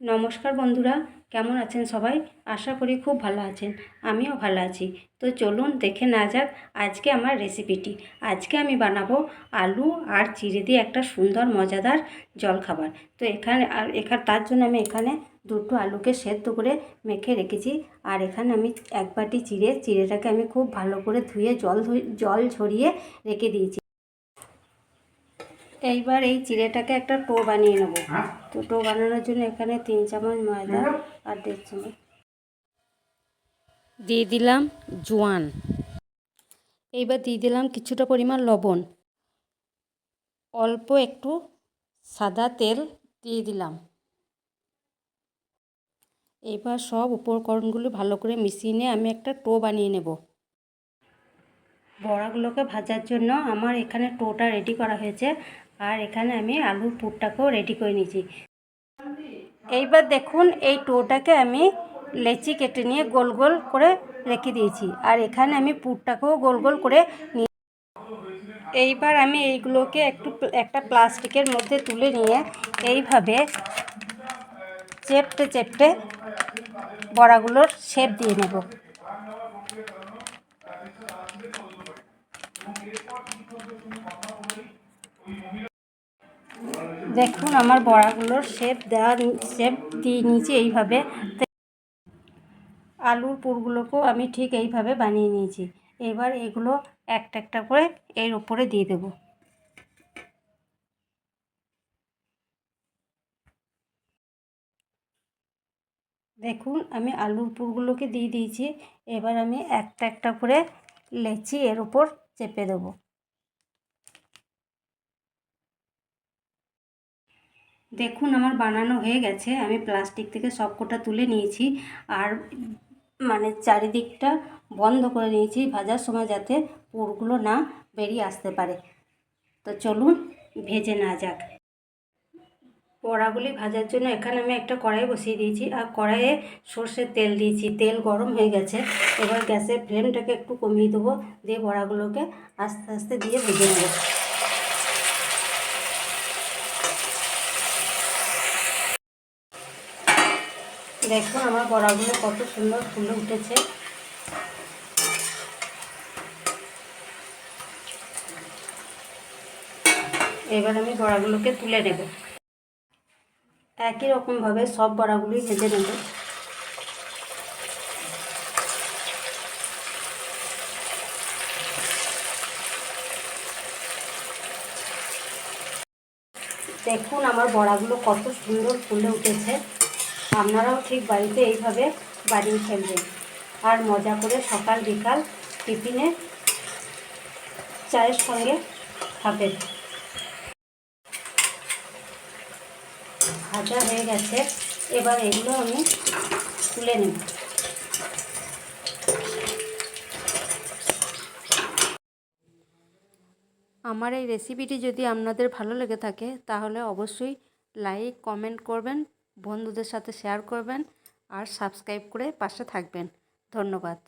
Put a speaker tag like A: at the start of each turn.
A: নমস্কার বন্ধুরা, কেমন আছেন সবাই? আশা করি খুব ভালো আছেন। আমিও ভালো আছি। তো চলুন দেখে না যাক আজকে আমার রেসিপিটি। আজকে আমি বানাবো আলু আর চিড়ে দিয়ে একটা সুন্দর মজাদার জলখাবার। তো এখানে আর এখানে তার জন্য আমি এখানে দুটো আলুকে সেদ্ধ করে মেখে রেখেছি। আর এখানে আমি এক বাটি চিড়ে, চিড়েটাকে আমি খুব ভালো করে ধুয়ে জল জল ঝরিয়ে রেখে দিয়েছি। এইবার এই চিড়েটাকে একটা টো বানিয়ে নেব। তো টো বানানোর জন্য এখানে তিন চামচ ময়দা আর দেড় চামচ। দিয়ে দিলাম জোয়ান। এইবার দিয়ে দিলাম কিছুটা পরিমাণ লবণ। অল্প একটু সাদা তেল দিয়ে দিলাম। এবার সব উপকরণগুলো ভালো করে মিশিয়ে নিয়ে আমি একটা টো বানিয়ে নেব। বড়াগুলোকে ভাজার জন্য আমার এখানে টোটা রেডি করা হয়েছে। আর এখানে আমি আলুর পুরটাকেও রেডি করে নিয়েছি। এইবার দেখুন, এই টোটাকে আমি লেচি কেটে নিয়ে গোল গোল করে রেখে দিয়েছি। আর এখানে আমি পুরটাকেও গোল গোল করে নিয়ে এইবার আমি এইগুলোকে একটু একটা প্লাস্টিকের মধ্যে তুলে নিয়ে এইভাবে চেপটে চেপটে বড়াগুলোর শেপ দিয়ে নেব। দেখুন, আমার বড়াগুলোর শেপ দেওয়া শেপ দিয়ে নিয়েছি এইভাবে। আলুর পুরগুলোকেও আমি ঠিক এইভাবে বানিয়ে নিয়েছি। এবার এগুলো একটা একটা করে এর উপরে দিয়ে দেব। দেখুন, আমি আলুর পুরগুলোকে দিয়ে দিয়েছি। এবার আমি একটা একটা করে লেচি এর উপর চেপে দেবো। দেখুন, আমার বানানো হয়ে গেছে। আমি প্লাস্টিক থেকে সবকটা তুলে নিয়েছি আর মানে চারিদিকটা বন্ধ করে নিয়েছি ভাজার সময় যাতে পুরগুলো না বেরিয়ে আসতে পারে। তো চলুন, ভেজে না যাক। বড়াগুলি ভাজার জন্য এখানে আমি একটা কড়াই বসিয়ে দিয়েছি আর কড়াইয়ে সর্ষের তেল দিয়েছি। তেল গরম হয়ে গেছে। এবার গ্যাসের ফ্লেমটাকে একটু কমিয়ে দেবো। দিয়ে বড়াগুলোকে আস্তে আস্তে দিয়ে ভেজে নেব। দেখুন আমার বড়াগুলো কত সুন্দর ফুলে উঠেছে। এবার আমি বড়াগুলোকে তুলে নেব। একই রকমভাবে সব বড়াগুলোই ভেজে নেব। দেখুন আমার বড়াগুলো কত সুন্দর ফুলে উঠেছে। আপনারাও ঠিক বাড়িতে এইভাবে বানিয়ে ফেলবেন। আর মজা করে সকাল বিকাল টিফিনে চায়ের সঙ্গে খাবেন। ভাজা হয়ে গেছে। এবার এগুলো আমি তুলে নেব। আমার এই রেসিপিটি যদি আপনাদের ভালো লেগে থাকে, তাহলে অবশ্যই লাইক কমেন্ট করবেন। বন্ধুদের সাথে শেয়ার করবেন আর সাবস্ক্রাইব করে পাশে থাকবেন। ধন্যবাদ।